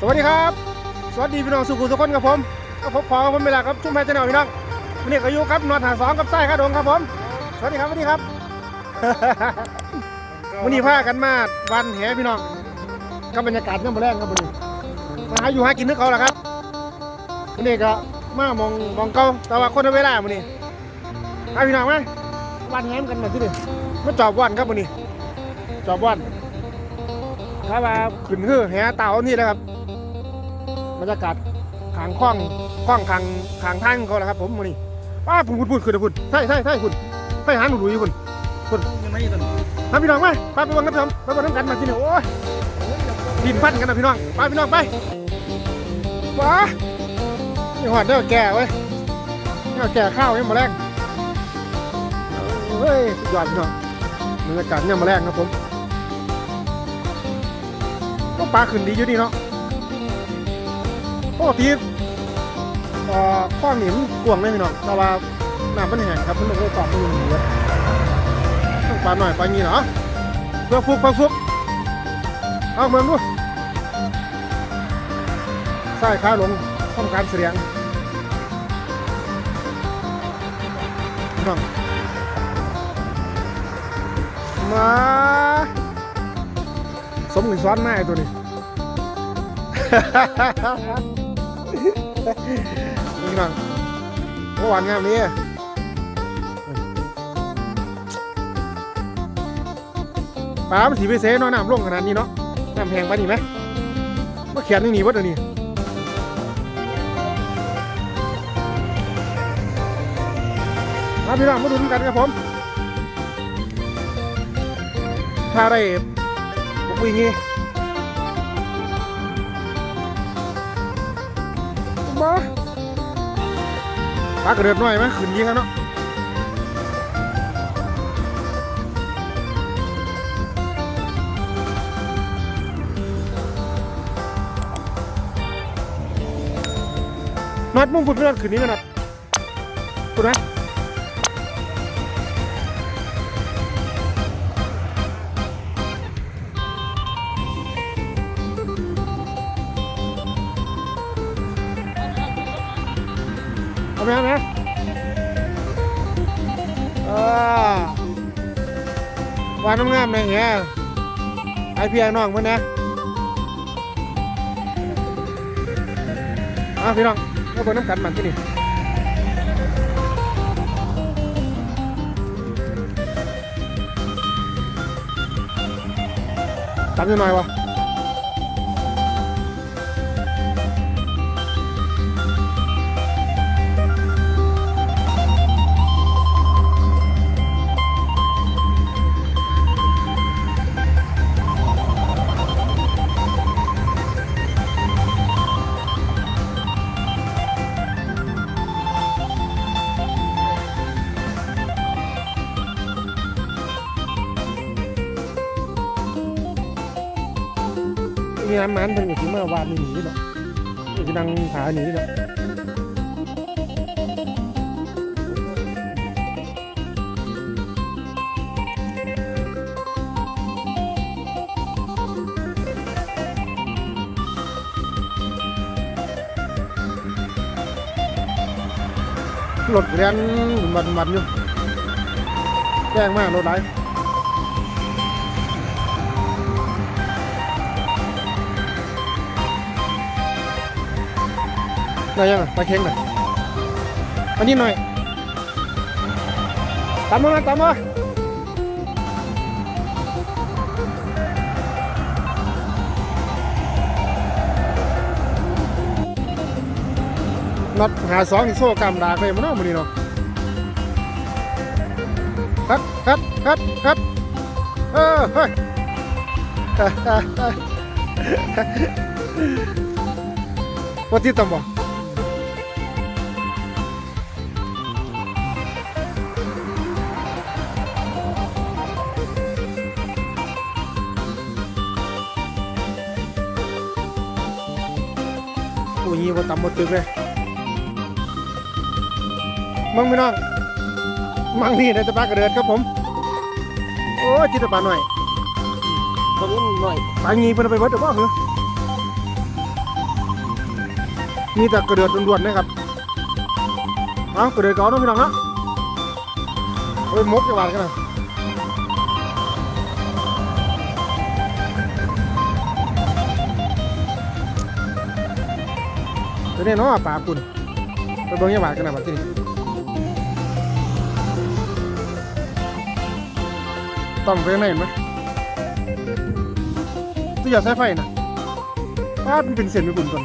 สวัสดีครับ สวัสดีพี่น้องสุขุมทุกคนครับผมก็พบพอกับผมเวลาครับชุ่มแม่เจ้าหน่อยพี่น้องวันนี้ก็อยู่ครับนอนหาสองกับไส้ข้าดงครับผม สวัสดีครับสวัสดีครับ วันนี้พากันมาวันแหพี่น้องกับบรรยากาศย่ำแรงครับวันนี้มาหาอยู่หากินนึกเขาแหละครับวันนี้ก็มามองมองเก่าแต่ว่าคนละเวลาวันนี้เอาพี่น้องไหมวันแหมกันมาที่นี่มาจอบวันครับวันนี้ จอบวันถ้าว่าขึ้นคือแหเต่านี่แหละครับ รรยากาศขางคล้องคล้องขางขางทางเขาแหละครับผมวันนี้ว้าพุ่นพุ่นพุ่นขึ้นนะพุ่นใช่ใช่ใช่พุ่นใช่หางหนูหลุยพุ่นยังไม่ตันมาพี่น้องไปไปไปวังกันพี่น้องไปวังน้ำกันมาที่นี่โอ้ยดินพันกันนะพี่น้องไปพี่น้องไปว้านี่หอดเด้อแก่เว้ยเด้อแก่ข้าวยังมาแรงเฮ้ยยอดพี่น้องบรรยากาศยังมาแรงครับผมก็ปลาขึ้นดีอยู่ดีเนาะ ปกติเอ่อข้องนี่มันกวางเลยพี่น้องแต่ว่าน้ำมันแห้งครับมันเลยตอกมันอยู่นี่เยอะต้องปลาหน่อยปลางี้เหรอเพื่อฟุกเพื่อฟุกเอาเมืองดูใส่ขาลงทำการเสียงพี่น้องมาสมหนึ่งซ้อนหน้าไอ้ตัวนี้ นี่น้องเมื่อวานงามนี้ปลามันสีไปเซ่เนาะน้ำลงขนาดนี้เนาะน้ำแพงปะนี่ไหมมาเขียนนี่หนีวัดอันนี้มาพี่น้องมาดูกันครับผมถ้าได้บุกวิ่งงี้ ปลากระเดือดหน่อยไหมขืนนยี่ครับเนาะน็อตมุ่งคุณเพื่อนคืนนี้กันน็อตพุ่นนะเอาไหม ไหมอ่าวานน้ำงามๆนะเฮียไอพี่ไอ้น้องเพื่อนนะเอาพี่น้องก็เบิ่งน้ำกันมันที่นี่ตามจะหน่อยวะ นี่น้ำมันเพิ่นก็สิมาวาดนี่หนีเนาะนี่สินั่งผาหนีเนาะรถเรียนมันมันอยู่แจ้งมากรถไหลายได้ยังอะปลาเค็งหน่อยอันนี้หน่อยตามมาตามมาน็อตหาสองที่โซ่กำดากเลยมันเนาะมันนี่เนาะคัดคัดคัดคัดเออเฮ้ยว่าที่ตำบ่โอ้ย ว่าตำหมดตึกเลยมังพี่น้องมังนี่นะจะปลากระเดิดครับผม โอ้ยจิตตปลาหน่อยตรงนี้หน่อยปลางี้เพิ่นเอาไปเบิดหรือเปล่าเหรอมีแต่กระเดือดล้วนๆนะครับเอากระเดือดเก่าเนาะพี่น้องเนาะเอาไปมกจังหวัดกันนะ จะได้เนาะปลาคุณไปเบิ่งจังหวัดกันนะบัดนี่ต้องไปข้างในเห็นไหมตัวอย่าใช้ไฟนะป้ามันเป็นเส้นไม่บุญก่อ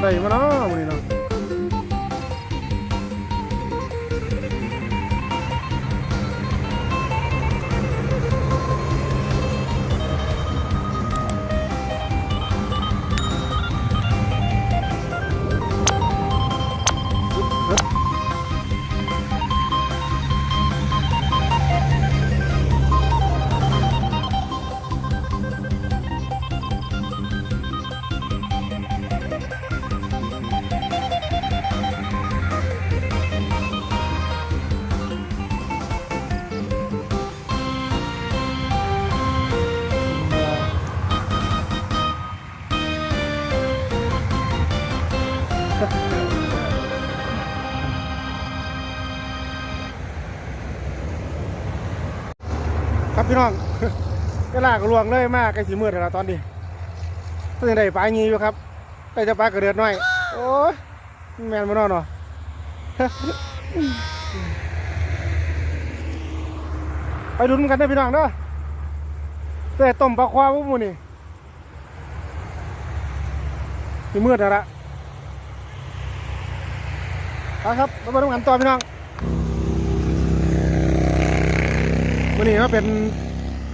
ได้มาเนาะวันนี้เนาะเฮ้ น้องเวลากลวงเลยมากใกล้สีมืดแล้วตอนนี้เพิ่งได้ปลางีอยู่ครับได้จะปลากระเดือดน้อย โอ้ยแมนมานอนเนาะไปดุนกันได้พี่น้องเด้อแต่ต้มปลาควาพวุ้มูนี่สีมืดแล้วละไปครับมาดูกันต่อพี่น้องวันนี้มาเป็น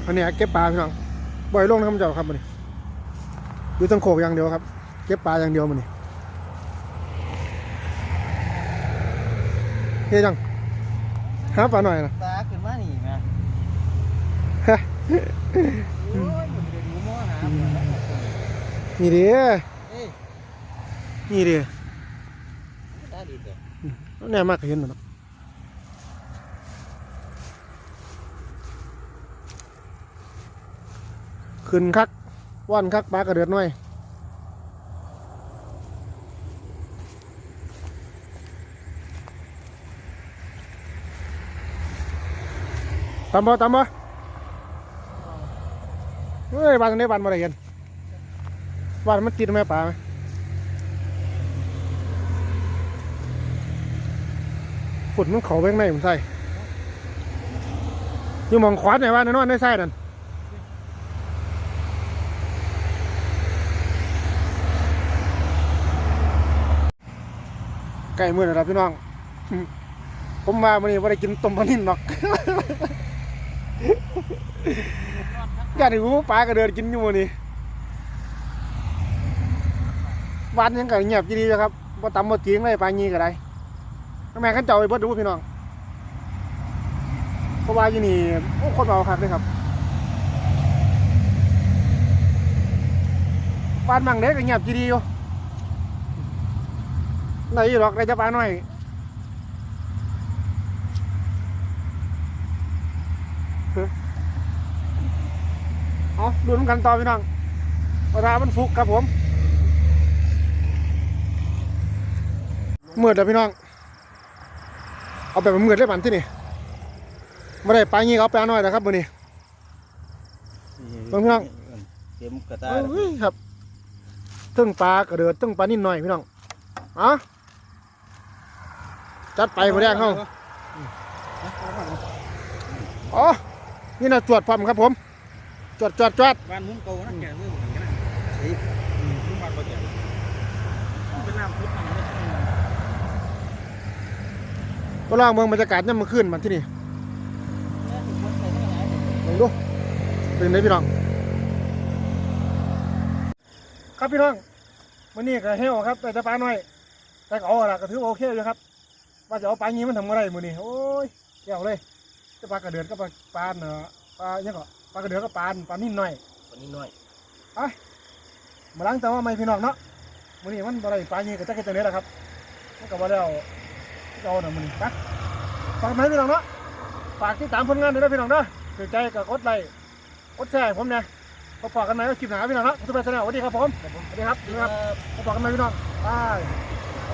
อันนี้เก็บปลาพี่น้องบ่อยลงนะครับเจ้าครับวันนี้อยู่ต้นโขกอย่างเดียวครับ เก็บปลาอย่างเดียวมันนี่เฮ้ยจังหาปลาหน่อยนะตาขึ้นมานี่แม่ฮะโอ้ยมันเดี๋ยวดูหม้อหาหมดแล้วนี่ดิเอ้ยนี่ดิตาดีเด้อแน่มากก็เห็นแล้วเนาะ ขึ้นคักว่านคักปลากระเดือดหน่อยตามบ่ตามบ่เฮ้ยบ้านตรงนี้บ้านมาได้เห็นบ้านมันติดไหมป่าไหมฝนมันเขาไปข้างในผมใส่อยู่มองขวานไหนวะในนอนในไส้นั่น ใกล้มือแล้วครับพี่น้อง ผมมาวันนี้ว่าได้กินต้มปลานิ่นหรอกอยากให้หูปลากระเดินกินอยู่มื้อนี้วันยังก็เงียบดีๆอยู่ครับบ่ตำบ่เตียงเลยปลางี้ก็ได้แม่ขันเจ้าไปเบิดดูพี่น้องเพราะว่ายู่นี่โอ้คนเอาคักเลยครับบ้านบางเด็กก็เงียบดีๆอยู่ ไหนอยู่หรอกได้จะปลาหน่อยเอาดูน้ำกันต่อพี่น้องเวลามันฟุกครับผมมืดแล้วพี่น้อง เอาแบบมืดเลยบันที่นี่ไม่ได้ไปงี้เขาไปเอาหน่อยนะครับมือนี้เบิ่งพี่น้องเต็มกระตาเอ้ยครับตึ้งปลากระเดือดตึ้งปลานิ่นหน่อยพี่น้องเอะ จัดไปมาแดงเขาอ๋อ นี่นะจวดพร้อมครับผม จวดจวดจวดบ้านมุ้งเก่านะแกมือเหมือนกันนะใช่มุ้งบ้านบ่แก่เป็นน้ำพุทธมันก็ลองเมืองบรรยากาศเนี่ยมันขึ้นมันที่นี่ลองดูเป็นไงพี่น้อง ครับพี่น้องวันนี้ก็เฮลครับแต่จะปลาหน่อย แต่ก็เอาละก็ถือโอเคอยู่ครับ ว่าจะเอาปลางี้มันทำอะไรมือนี่โอ้ยเกี่ยวเลยจะปลากระเดือนก็ปลาปลาเนื้อปลาลาเนี่ยงก็ปลากระเดือกก็ปลาปลานิ่นหน่อยวันนี้น้อยมาล้างแต่ว่าไม่พี่น้องเนาะมื้อนี้มันบ่ได้ปลานี่ก็จักเฮ็ดจังได๋ล่ะครับมันก็บ่แล้วเอาน่ะมื้อนี้ไปฝากมาให้พี่น้องเนาะฝากติดตามผลงานด้วยนะพี่น้องเด้อถือใจก็กดไลค์กดแชร์ให้ผมเนี่ยพบกันใหม่ในคลิปหน้าพี่น้องเนาะสุภาพชาแนลสวัสดีครับผมสวัสดีครับสวัสดีครับพบกันใหม่พี่น้องบาย